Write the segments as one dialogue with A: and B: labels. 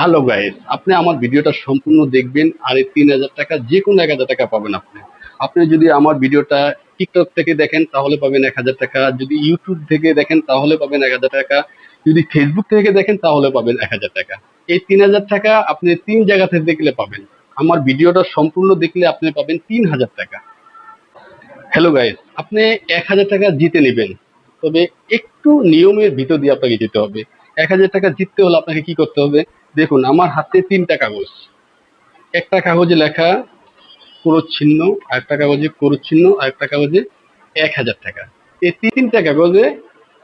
A: Hello guys, আপনি আমার ভিডিওটা সম্পূর্ণ দেখবেন, আর এই তিন হাজার টাকা যে কোনো এক হাজার টাকা পাবেন আপনি। আপনি যদি আমার ভিডিওটা টিকটক থেকে দেখেন, তাহলে পাবেন এক হাজার টাকা। যদি ইউটিউব থেকে দেখেন, তাহলে পাবেন এক হাজার টাকা। যদি ফেসবুক থেকে দেখেন, তাহলে পাবেন এক হাজার টাকা। এই তিন হাজার টাকা আপনি তিন জায়গা থেকে দেখলে পাবেন। আমার ভিডিওটা সম্পূর্ণ দেখলে আপনি পাবেন তিন হাজার টাকা। হ্যালো গাইস, আপনি এক হাজার টাকা জিতে নেবেন। তবে একটু নিয়মের ভিতর দিয়ে আপনাকে যেতে হবে। এক হাজার টাকা জিততে হলে আপনাকে কি করতে হবে? দেখুন, আমার হাতে তিনটা কাগজ। একটা কাগজে লেখা চিহ্ন আরেকটা কাগজে চিহ্ন আরেকটা কাগজে এক হাজার টাকা। এই তিনটা কাগজে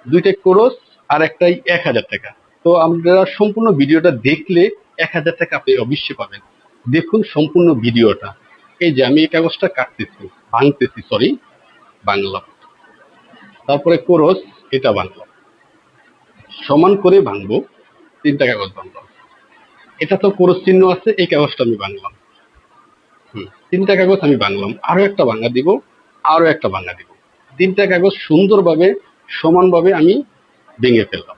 A: দুইটা কোরস আর একটাই এক হাজার টাকা। তো আপনারা সম্পূর্ণ ভিডিওটা দেখলে এক হাজার টাকা আপনি অবশ্যই পাবেন। দেখুন সম্পূর্ণ ভিডিওটা। এই যে আমি এই কাগজটা কাটতেছি ভাঙতেছি সরি বাংলা তারপরে কোরস এটা বাংলা সমান করে ভাঙবো তিনটা কাগজ বাংলাম এটা তো কোরস চিহ্ন আছে, এই কাগজটা আমি বাংলাম। হুম, তিনটা কাগজ আমি বাংলাম। আরও একটা ভাঙা দিব, আরও একটা ভাঙা দিব। তিনটা কাগজ সুন্দরভাবে, সমানভাবে আমি ভেঙে ফেললাম।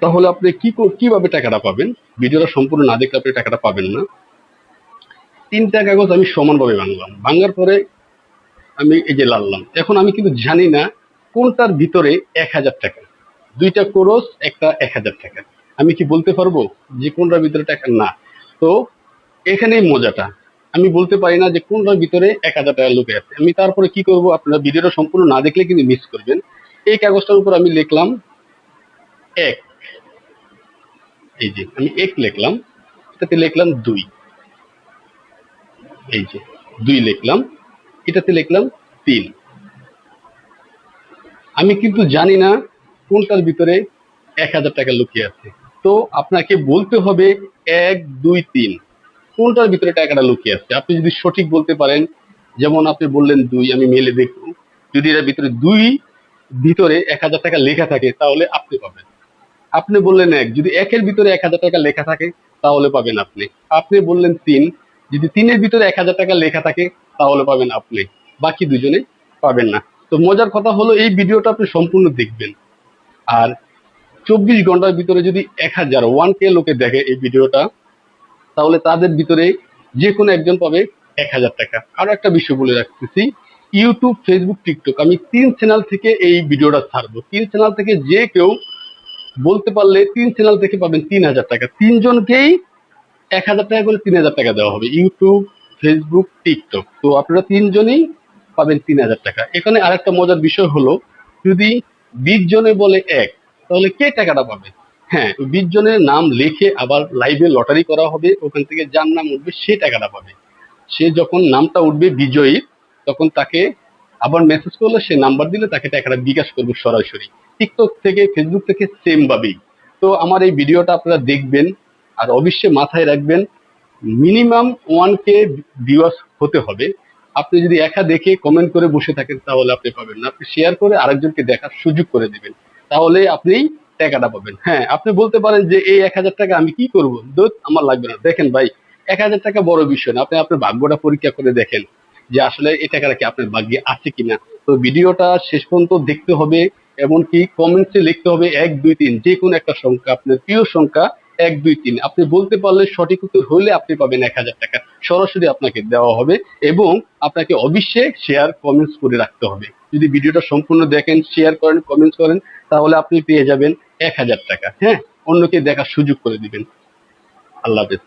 A: তাহলে আপনি কি কীভাবে টাকাটা পাবেন? ভিডিওটা সম্পূর্ণ না দেখলে আপনি টাকাটা পাবেন না। তিনটা কাগজ আমি সমানভাবে ভাঙলাম ভাঙার পরে আমি এই যে লাললাম। এখন আমি কিন্তু জানি না কোনটার ভিতরে এক হাজার টাকা। দুইটা কোরস, একটা এক হাজার টাকা। আমি কি বলতে পারব যে কোনটার ভিতরে টাকা? না। তো এখানেই মজাটা। আমি বলতে পারি না যে কোনটার ভিতরে এক হাজার টাকা লুকে আছে। আমি তারপরে কি করব? আপনারা ভিডিওটা সম্পূর্ণ না দেখলে কিন্তু মিস করবেন। এই কাগজটার উপর আমি লিখলাম এক। এই যে, আমি এক লিখলাম, এটাতে লিখলাম দুই। এই যে, দুই লিখলাম, এটাতে লিখলাম তিন। আমি কিন্তু জানি না কোনটার ভিতরে এক হাজার টাকা লুকিয়ে আছে। তো আপনাকে বলতে হবে এক, দুই, তিন। কোনটার ভিতরে টাকাটা লুকিয়ে আছে? আপনি যদি সঠিক বলতে পারেন, যেমন আপনি বললেন দুই, আমি মেলে দেখব। যদি এর ভিতরে দুই ভিতরে এক হাজার টাকা লেখা থাকে, তাহলে আপনি পাবেন। আপনি বললেন এক, যদি একের ভিতরে এক হাজার টাকা লেখা থাকে, তাহলে পাবেন আপনি। আপনি বললেন তিন, যদি তিনের ভিতরে এক হাজার টাকা লেখা থাকে, তাহলে পাবেন আপনি। বাকি দুজনে পাবেন না। তো মজার কথা হলো, এই ভিডিওটা আপনি সম্পূর্ণ দেখবেন। আর চব্বিশ ঘণ্টার ভিতরে যদি এক হাজার ওয়ান কে লোকে দেখে এই ভিডিওটা, তাহলে তাদের ভিতরে যে কোনো একজন পাবে এক হাজার টাকা। আরও একটা বিষয় বলে রাখতেছি ইউটিউব ফেসবুক টিকটক আমি তিন চ্যানেল থেকে এই ভিডিওটা ছাড়বো। তিন চ্যানেল থেকে যে কেউ বলতে পারলে তিন চ্যানেল থেকে পাবেন তিন হাজার টাকা। তিনজনকেই এক হাজার টাকা করে তিন হাজার টাকা দেওয়া হবে ইউটিউব ফেসবুক টিকটক তো আপনারা তিনজনই পাবেন তিন হাজার টাকা। এখানে আরেকটা মজার বিষয় হলো, যদি বিশ জনে বলে এক তাহলে কে টাকাটা পাবে? হ্যাঁ। বিশ জনের নাম লিখে আবার লাইভে লটারি করা হবে ওখান থেকে যার নাম উঠবে সে টাকাটা পাবে। সে যখন নামটা উঠবে বিজয়ী তখন তাকে আবার মেসেজ করলে সে নাম্বার দিলে তাকে টাকাটা বিকাশ করবে সরাসরি। টিকটক থেকে ফেসবুক থেকে সেম ভাবেই। তো আমার এই ভিডিওটা আপনারা দেখবেন আর অবশ্যই মাথায় রাখবেন মিনিমাম ওয়ান কে ভিউয়ার্স হতে হবে। আপনি যদি একা দেখে কমেন্ট করে বসে থাকেন তাহলে আপনি পাবেন না। আপনি শেয়ার করে আরেকজনকে দেখার সুযোগ করে দিবেন। তাহলে আপনি টাকাটা পাবেন। হ্যাঁ আপনি বলতে পারেন যে এই এক হাজার টাকা আমি কি করব? দোত আমার লাগবে না। দেখেন ভাই, এক হাজার টাকা বড় বিষয় না। আপনি আপনার ভাগ্যটা পরীক্ষা করে দেখেন যে আসলে এই টাকাটা কি আপনার ভাগ্যে আছে কিনা। তো ভিডিওটা শেষ পর্যন্ত দেখতে হবে, এমনকি কমেন্টসে লিখতে হবে এক, দুই, তিন যে কোনো একটা সংখ্যা, আপনার প্রিয় সংখ্যা এক, দুই, তিন। আপনি বলতে পারলে সঠিক উত্তর হলে আপনি পাবেন এক হাজার টাকা। সরাসরি আপনাকে দেওয়া হবে এবং আপনাকে অবশ্যই শেয়ার কমেন্টস করে রাখতে হবে। যদি ভিডিওটা সম্পূর্ণ দেখেন শেয়ার করেন কমেন্টস করেন, তাহলে আপনি পেয়ে যাবেন এক হাজার টাকা। হ্যাঁ? অন্যকে দেখার সুযোগ করে দিবেন। আল্লাহ হাফেজ।